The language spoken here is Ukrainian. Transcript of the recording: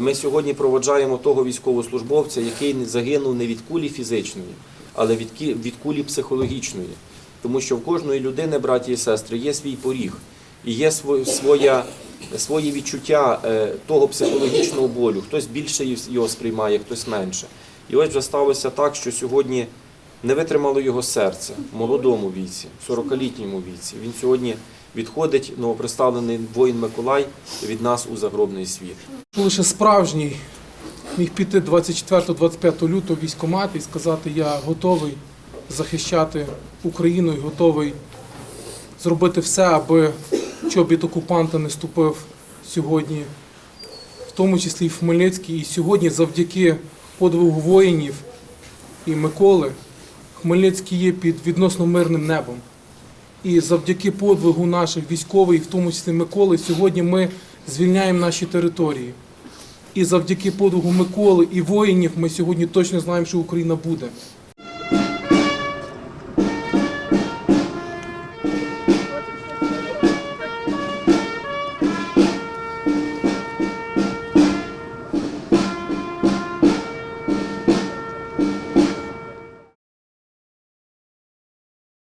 Ми сьогодні проводжаємо того військовослужбовця, який загинув не від кулі фізичної, але від, кулі психологічної. Тому що в кожної людини, браті і сестри, є свій поріг і є своє свої відчуття е, того психологічного болю. Хтось більше його сприймає, хтось менше. І ось вже сталося так, що сьогодні не витримало його серце в молодому віці, в 40-літньому віці. Він сьогодні відходить, новоприставлений воїн Миколай від нас у загробний світ. Лише справжній міг піти 24-25 лютого в військкомат і сказати, я готовий захищати Україну і готовий зробити все, аби чобіт окупанта не ступив сьогодні, в тому числі і в Хмельницький. І сьогодні, завдяки подвигу воїнів і Миколи, Хмельницький є під відносно мирним небом. І завдяки подвигу наших військових, в тому числі Миколи, сьогодні ми звільняємо наші території. І завдяки подвигу Миколи і воїнів ми сьогодні точно знаємо, що Україна буде.